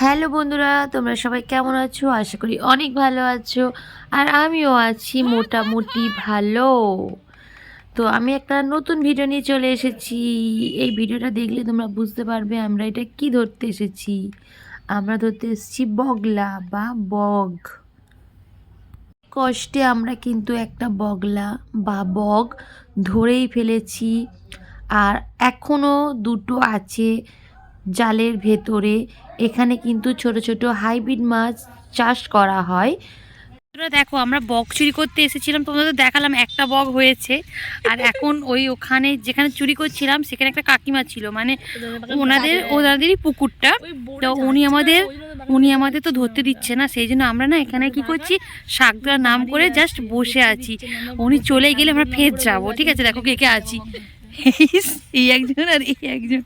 Hello বন্ধুরা, তোমরা সবাই কেমন আছো? আশা করি অনেক ভালো আছো, আর আমিও আছি মোটামুটি ভালো। তো আমি একটা নতুন ভিডিও নিয়ে চলে এসেছি। এই ভিডিওটা দেখলে তোমরা বুঝতে পারবে আমরা এটা কি ধরতে এসেছি। আমরা ধরতে এসেছি বগলা বা বগ। কষ্টে আমরা কিন্তু একটা বগলা বা বগ ধরেই ফেলেছি, আর এখনও দুটো আছে। জালের ভেতরে। এখানে কিন্তু ছোট ছোট হাইব্রিড মাছ চাষ করা হয়। তোরা দেখো আমরা বক চুরি করতে এসেছিলাম। তোমাদের দেখালাম একটা বক হয়েছে। আর এখন ওই ওখানে যেখানে চুরি করছিলাম সেখানে একটা কাকিমা ছিল। মানে ওনাদের ওনাদেরই পুকুরটা। তো উনি আমাদের উনি আমাদের তো ধরতে দিচ্ছে না। সেই জন্য আমরা না এখানে কি করছি শাক দেওয়ার নাম করে জাস্ট বসে আছি। উনি চলে গেলে আমরা ফের যাব। ঠিক আছে দেখো কে কে আছি। এই একজন আর এই একজন।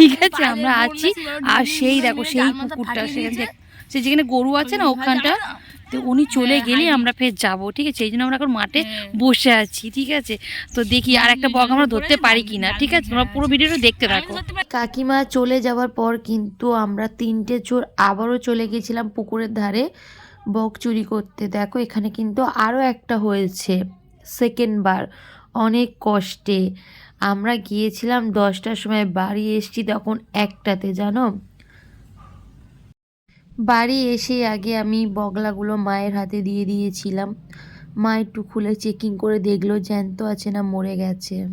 ঠিক আছে আমরা আছি। আর সেই দেখো সেই পুকুরটা সেখানে সে যেখানে গরু আছে না ওখানটা তো উনি চলে গেলে আমরা ফের যাব ঠিক আছে? এই জন্য আমরা এখন মাঠে বসে আছি ঠিক আছে? তো দেখি আর একটা বক আমরা ধরতে পারি কিনা ঠিক আছে? তোমরা পুরো ভিডিওটা দেখতে থাকো। কাকিমা চলে যাওয়ার পর কিন্তু আমরা তিনটে চোর আবারও চলে গেছিলাম পুকুরের ধারে বক চুরি করতে। দেখো এখানে কিন্তু আরও একটা হয়েছে। সেকেন্ড বার। অনেক কষ্টে। আমরা গিয়েছিলাম দশটার সময়, বাড়ি এসছি তখন একটাতে, জানো? বাড়ি এসে আগে আমি বগলাগুলো মায়ের হাতে দিয়ে দিয়েছিলাম। মা একটু খুলে চেকিং করে দেখল, জ্যান্ত আছে না, মরে গেছে।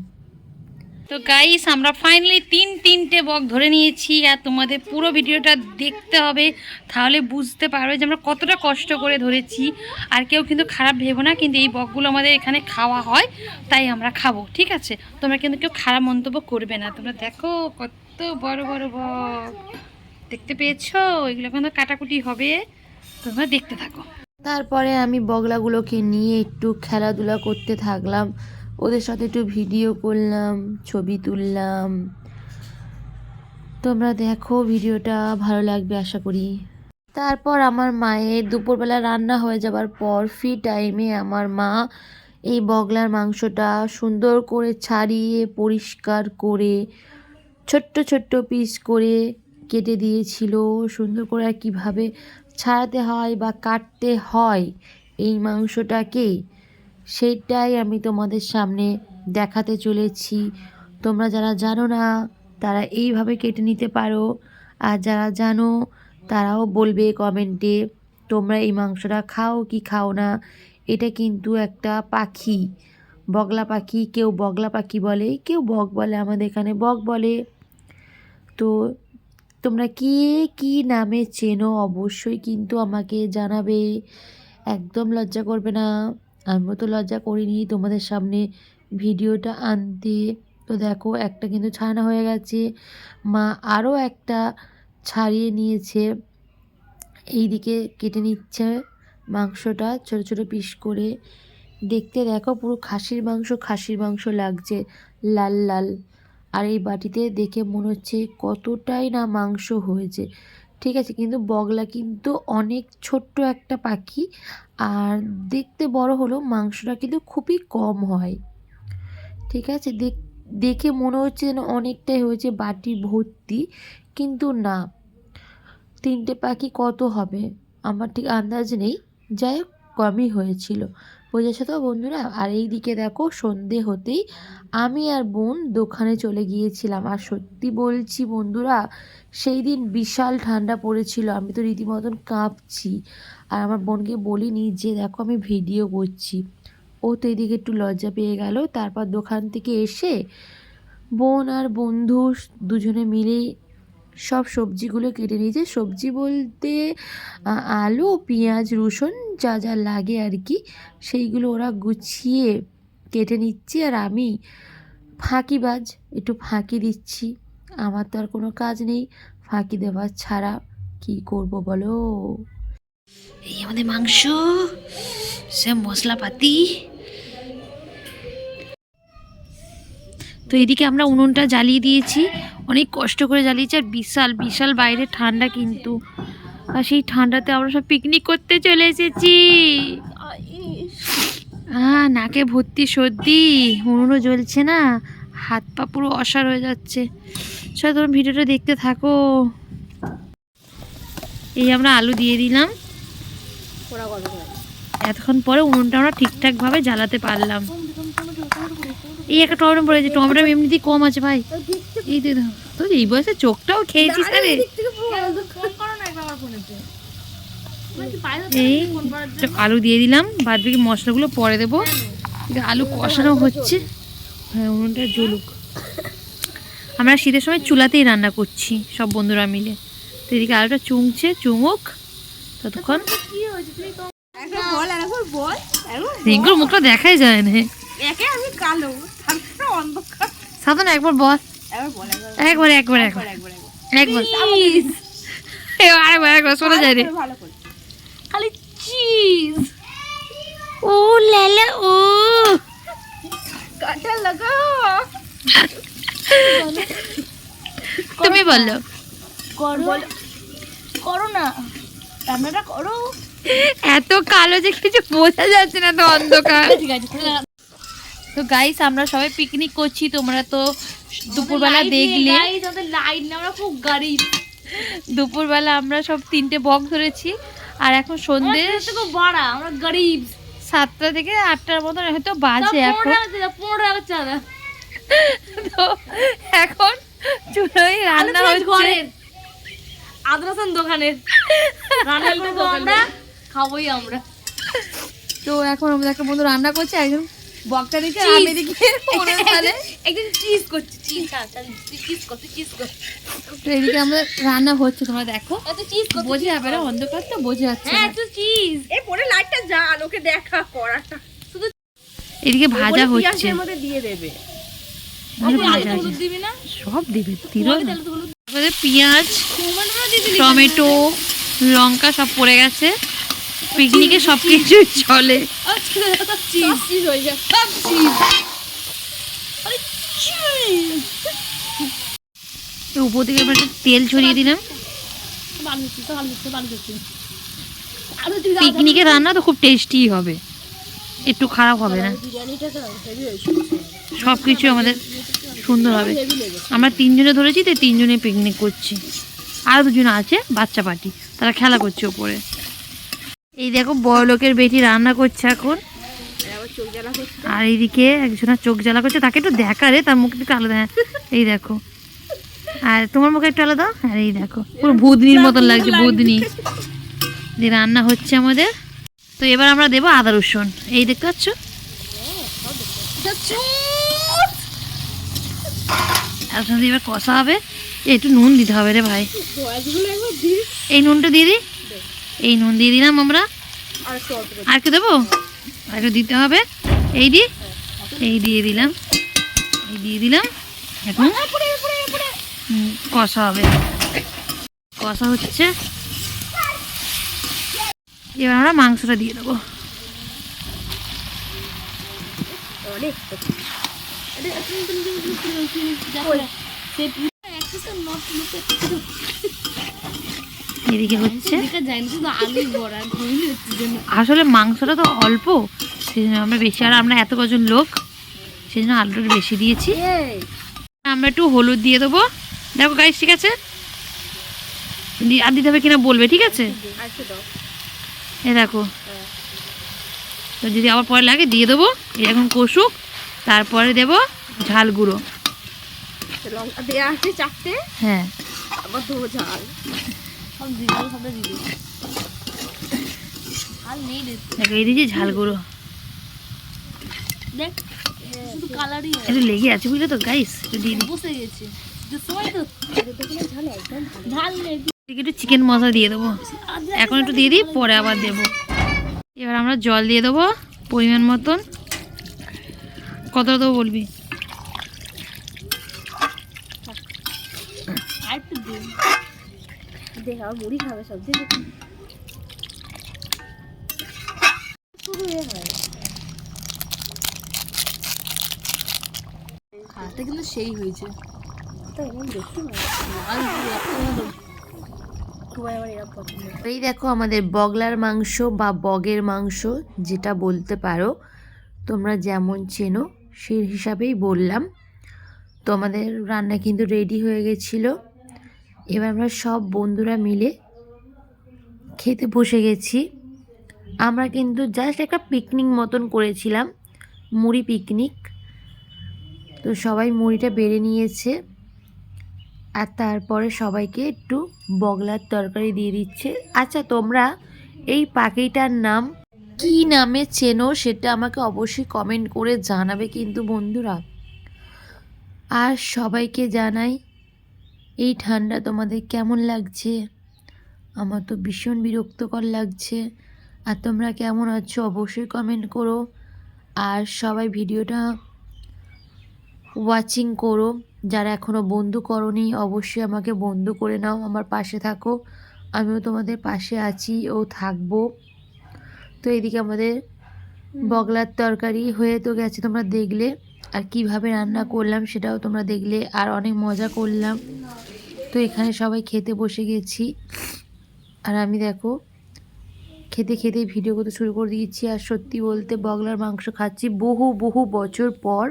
তো গাইস আমরা ফাইনালি তিন তিনটে বক ধরে নিয়েছি আর তোমাদের পুরো ভিডিওটা দেখতে হবে। তাহলে বুঝতে পারবে যে আমরা কতটা কষ্ট করে ধরেছি। আর কেউ কিন্তু খারাপ ভেবো না, কিন্তু এই বকগুলো আমাদের এখানে খাওয়া হয়, তাই আমরা খাব, ঠিক আছে? তোমরা কিন্তু কেউ খারাপ মন্তব্য করবে না। তোমরা দেখো কত বড় বড় বক দেখতে পেয়েছ? এগুলো কিন্তু কাটাকুটি হবে। তোমরা দেখতে থাকো। তারপরে আমি বগলাগুলোকে নিয়ে একটু খেলাধুলা করতে থাকলাম। ওদের সাথে একটু ভিডিও করলাম, ছবি তুললাম। তোমরা দেখো ভিডিওটা ভালো লাগবে আশা করি। তারপর আমার মায়ের দুপুরবেলা রান্না হয়ে যাবার পর ফ্রি টাইমে আমার মা এই বগলার মাংসটা সুন্দর করে ছাড়িয়ে, পরিষ্কার করে, ছোট্ট ছোট্ট পিস করে কেটে দিয়েছিল। সুন্দর করে কীভাবে ছাড়াতে হয় বা কাটতে হয় এই মাংসটাকে সেইটাই আমি তোমাদের সামনে দেখাতে চলেছি। তোমরা যারা জানো না, তারা এইভাবে কেটে নিতে পারো। আর যারা জানো, তারাও বলবে কমেন্টে, তোমরা এই মাংসটা খাও কি খাও না? এটা কিন্তু একটা পাখি, বগলা পাখি, কেউ বগলা পাখি বলে, কেউ বক বলে, আমাদের এখানে বক বলে। তো তোমরা কে কি নামে চেনো অবশ্যই কিন্তু আমাকে জানাবে, একদম লজ্জা করবে না। আমিও তো লজ্জা করিনি তোমাদের সামনে ভিডিওটা আনতে। তো দেখো, একটা কিন্তু ছাড়ানো হয়ে গেছে। মা আরও একটা ছাড়িয়ে নিয়েছে। এই দিকে কেটে নিচ্ছে মাংসটা ছোট ছোট পিস করে। দেখতে দেখো, পুরো খাসির মাংস খাসির মাংস লাগছে। লাল লাল। আর এই বাটিতে দেখে মনে হচ্ছে কতটাই না মাংস হয়েছে। ঠিক আছে, কিন্তু বগলা কিন্তু অনেক ছোট্ট একটা পাখি। আর দেখতে বড় হলেও মাংসটা কিন্তু খুবই কম হয়। ঠিক আছে, দেখ মনে হচ্ছে যেন অনেকটাই হয়েছে বাটি ভর্তি, কিন্তু না। তিনটে পাখি কত হবে? আমার ঠিক আন্দাজ নেই। যাই হোক, কমই হয়েছিল। বুঝেছ তো বন্ধুরা, আর এই দিকে দেখো, সন্ধে হতেই আমি আর বোন দোকানে চলে গিয়েছিলাম। আর সত্যি বলছি বন্ধুরা, সেই দিন বিশাল ঠান্ডা পড়েছিল, আমি তো রীতিমতন কাঁপছি। আর আমার বোনকে বলিনি যে, দেখো, আমি ভিডিও করছি। ও তো এদিকে একটু লজ্জা পেয়ে গেল। তারপর দোকান থেকে এসে বোন আর বন্ধু দুজনে মিলেই সব সবজিগুলো কেটে নিয়েছে। সবজি বলতে আলু, পেঁয়াজ, রসুন যা যা লাগে আর কি, সেইগুলো ওরা গুছিয়ে কেটে নিচ্ছে আর আমি ফাঁকিবাজ, একটু ফাঁকি দিচ্ছি। আমার তো আর কোনো কাজ নেই, ফাঁকি দেওয়া ছাড়া কি করব বলো? এই আমাদের মাংস, সে মশলাপাতি। তো এদিকে আমরা উনুনটা জ্বালিয়ে দিয়েছি। অনেক কষ্ট করে জ্বালিয়েছি, আর বিশাল বিশাল বাইরে ঠান্ডা কিন্তু। আর সেই ঠান্ডাতে আমরা সব পিকনিক করতে চলে এসেছি। হ্যাঁ নাকে ভর্তি সর্দি উনুনও জ্বলছে না, হাত পা পুরো অসার হয়ে যাচ্ছে। চলো তোমরা ভিডিওটা দেখতে থাকো। এই আমরা আলু দিয়ে দিলাম। এতক্ষণ পরে উনুনটা আমরা ঠিকঠাকভাবে জ্বালাতে পারলাম। এই একটা টমেটো পড়েছে, টমেটো এমনিতেই কম আছে ভাই। এই তো দেখো। এই বয়সে চোখটাও খেয়েছিস আরে এই আলু দিয়ে দিলাম বাদ বাকি মশলাগুলো পরে দেবো। আলু কষানো হচ্ছে। হ্যাঁ উনুনটা জ্বলুক। আমরা শীতের সময় চুলাতেই রান্না করছি সব বন্ধুরা মিলে। তো এদিকে আলুটা চুমছে চুমুক। ততক্ষণ। রিঙ্কুর মুখটা দেখাই যায় না। একে আমি কালো তারপরে অন্ধকার। সাধন একবার বল। একবার একবার একবার একবার। একবার একবার একবার একবার এবার আরেকবার একবার শোনা যায় রে। খালি চিজ ও লালা ও। কাটা তুমি বলো। করো। করো না রান্নাটা করো। এত কালো যে কিছু বোঝা যাচ্ছে না তো অন্ধকার। তো গাইস আমরা সবাই পিকনিক করছি তোমরা তো দুপুরবেলা দেখলে লাইট না আমরা খুব গাড়ি দুপুরবেলা আমরা সব তিনটে বক ধরেছি আর এখন সন্ধে বাড়া আমরা গরিব। সাতটা থেকে আটটার মতন হয়তো বাজে এখন। পনেরো টাকা তো এখন চুলোই রান্না হচ্ছে। দোকানের। রান্না আমরা খাবোই আমরা। তো এখন আমাদের একটা বন্ধু রান্না করছে একজন বকটা দিকে আমি তালে একদিন চিজ করছি চিজ চিজ করছি চিজ করছি। তো এদিকে আমাদের রান্না হচ্ছে তোমরা দেখো। এত চিজ বোঝা যাবে না অন্ধকার তো বোঝা যাচ্ছে হ্যাঁ না। চিজ এ পরে লাইটটা যা দেখা করাটা। শুধু এদিকে ভাজা হচ্ছে। মধ্যে দিয়ে দেবে। সব দিবে পেঁয়াজ টমেটো টমেটো লঙ্কা সব পড়ে গেছে। পিকনিকে সব কিছু চলে আচ্ছা চিজ চিজ হয়ে যায় সব চিজ উপর থেকে এবার একটু তেল ছড়িয়ে দিলাম। পিকনিকের রান্না তো খুব টেস্টি হবে। একটু খারাপ হবে না। সব কিছু আমাদের সুন্দর হবে। আমরা তিনজনে ধরেছি তো তিনজনে পিকনিক করছি। আর দুজন আছে, বাচ্চা পার্টি। তারা খেলা করছে ওপরে এই দেখো বড় লোকের বেটি রান্না করছে এখন আবার চোখ জ্বালা করছে আর এইদিকে একজনের চোখ জ্বালা করছে তাকে একটু দেখা রে তার মুখ একটু আলাদা। এই দেখো। আর তোমার মুখে একটু আলাদা? আর এই দেখো পুরো ভূতনির মতন লাগছে ভূতনি। যে রান্না হচ্ছে আমাদের। তো এবার আমরা দেবো আদা রসুন। এই দেখতে পাচ্ছ? আর সাথে এবার কষা হবে। একটু নুন দিতে হবে রে ভাই। এই নুনটা দিয়ে দিই? এই নুন দিয়ে দিলাম আমরা। আর কি দেবো? আর একটু দিতে হবে। এই দি এই দিয়ে দিলাম। এই দিয়ে দিলাম। এখন কষা হবে। কষা হচ্ছে। এবার আমরা মাংসটা দিয়ে দেবো। অনেক। এদিকে হচ্ছে। আসলে মাংসটা তো অল্প সেই জন্য আমরা বেশি আর আমরা এত কজন লোক সেই জন্য আলুটা বেশি দিয়েছি। আমরা একটু হলুদ দিয়ে দেবো। দেখো গাইস ঠিক আছে? আর দিতে হবে কিনা বলবে ঠিক আছে? এ দেখো। তো যদি আবার পরে লাগে দিয়ে দেবো। এরকম কষুক তারপরে দেবো ঝাল গুঁড়ো। লঙ্কা দেওয়া আছে চারটে। হ্যাঁ। আবার দেবো ঝাল। ঝাল দেখো এই দিয়েছি ঝাল গুঁড়ো। দেখ একটু লেগে আছে বুঝলে তো গাইস একটু চিকেন মশলা দিয়ে দেবো। এখন একটু দিয়ে দিই পরে আবার দেবো। এবার আমরা জল দিয়ে দেবো পরিমাণ মতন। কতটা দেবো বলবি আর একটু দে দেখ মুড়ি খাবে সব দিন কিন্তু সেই হয়েছে। এই দেখো আমাদের বগলার মাংস বা বগের মাংস যেটা বলতে পারো তোমরা যেমন চেনো সেই হিসাবেই বললাম। তো আমাদের রান্না কিন্তু রেডি হয়ে গেছিল। এবার আমরা সব বন্ধুরা মিলে খেতে বসে গেছি। আমরা কিন্তু জাস্ট একটা পিকনিক মতন করেছিলাম, মুড়ি পিকনিক তো সবাই মুড়িটা বেড়ে নিয়েছে আর তারপরে সবাইকে একটু বগলার তরকারি দিয়ে দিচ্ছে। আচ্ছা তোমরা এই পাখিটার নাম কি নামে চেনো সেটা আমাকে অবশ্যই কমেন্ট করে জানাবে কিন্তু বন্ধুরা। আর সবাইকে জানাই এই ঠান্ডা তোমাদের কেমন লাগছে? আমার তো ভীষণ বিরক্তকর লাগছে। আর তোমরা কেমন আছো অবশ্যই কমেন্ট করো। আর সবাই ভিডিওটা ওয়াচিং করো। যারা এখনও বন্ধু করনি অবশ্যই আমাকে বন্ধু করে নাও আমার পাশে থাকো। আমিও তোমাদের পাশে আছি ও থাকব। তো এদিকে আমাদের বগলার তরকারি হয়ে তো গেছে তোমরা দেখলে। আর কীভাবে রান্না করলাম সেটাও তোমরা দেখলে, আর অনেক মজা করলাম। তো এখানে সবাই খেতে বসে গেছি। আর আমি দেখো, খেতে খেতে ভিডিও করতে শুরু করে দিয়েছি। আর সত্যি বলতে বগলার মাংস খাচ্ছি বহু বহু বছর পর।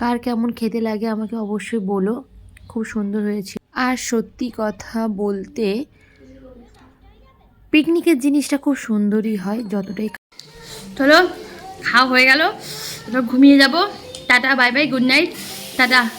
কার কেমন খেতে লাগে আমাকে অবশ্যই বলো। খুব সুন্দর হয়েছে। আর সত্যি কথা বলতে পিকনিকের জিনিসটা খুব সুন্দরই হয় যতটাই চলো খাওয়া হয়ে গেল। এবার ঘুমিয়ে যাব। Tata bye bye good night. Tata.